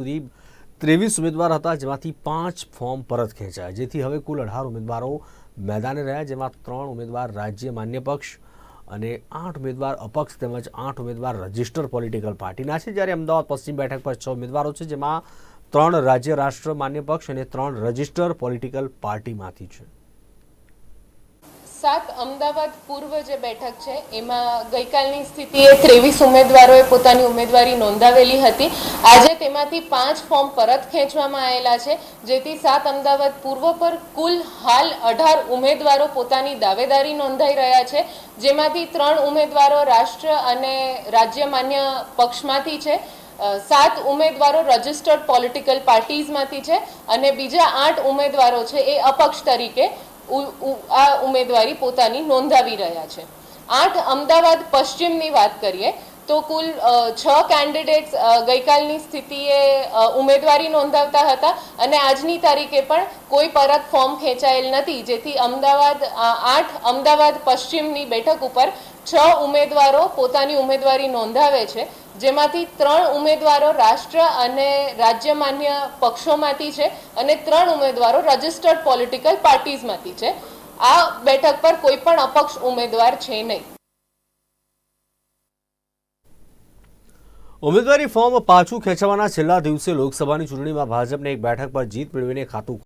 સુધી ત્રેવીસ ઉમેદવાર હતા, જેમાંથી પાંચ ફોર્મ પરત ખેંચાયા. જેથી હવે કુલ અઢાર ઉમેદવારો મેદાને રહ્યા, જેમાં ત્રણ ઉમેદવાર રાજ્ય માન્ય પક્ષ અને આઠ ઉમેદવાર અપક્ષ તેમજ આઠ ઉમેદવાર રજિસ્ટર પોલિટિકલ પાર્ટીના છે. જ્યારે અમદાવાદ પશ્ચિમ બેઠક પર છ ઉમેદવારો છે, જેમાં ત્રણ રાજ્ય રાષ્ટ્ર માન્ય પક્ષ અને ત્રણ રજિસ્ટર પોલિટિકલ પાર્ટીમાંથી છે. સાત અમદાવાદ પૂર્વ જે બેઠક છે, એમાં ગઈકાલની સ્થિતિએ ત્રેવીસ ઉમેદવારોએ પોતાની ઉમેદવારી નોંધાવેલી હતી. આજે તેમાંથી પાંચ ફોર્મ પરત ખેંચવામાં આવેલા છે, જેથી સાત અમદાવાદ પૂર્વ પર કુલ હાલ અઢાર ઉમેદવારો પોતાની દાવેદારી નોંધાઈ રહ્યા છે, જેમાંથી ત્રણ ઉમેદવારો રાષ્ટ્ર અને રાજ્ય માન્ય પક્ષમાંથી છે સાત ઉમેદવારો રજિસ્ટર્ડ પોલિટિકલ પાર્ટીઝમાંથી છે અને બીજા આઠ ઉમેદવારો છે એ અપક્ષ તરીકે આ ઉમેદવારી પોતાની નોંધાવી રહ્યા છે. આઠ અમદાવાદ પશ્ચિમની વાત કરીએ, તો કુલ છ કેન્ડિડેટ્સ ગઈકાલની સ્થિતિએ ઉમેદવારી નોંધાવતા હતા અને આજની તારીખે પણ કોઈ પરત ફોર્મ ખેંચાયેલ નથી. જેથી અમદાવાદ આઠ અમદાવાદ પશ્ચિમની બેઠક ઉપર છ ઉમેદવારો પોતાની ઉમેદવારી નોંધાવે છે. જેમાંથી ત્રણ ઉમેદવારો રાષ્ટ્ર અને રાજ્ય માન્ય પક્ષોમાંથી છે અને ત્રણ ઉમેદવારો રજિસ્ટર્ડ પોલિટિકલ પાર્ટીઝમાંથી છે. આ બેઠક પર કોઈ પણ અપક્ષ ઉમેદવાર છે નહીં. ઉમેદવારી ફોર્મ પાછું ખેંચવાના છેલ્લા દિવસે લોકસભાની ચૂંટણીમાં ભાજપને એક બેઠક પર જીત મેળવીને ખાતું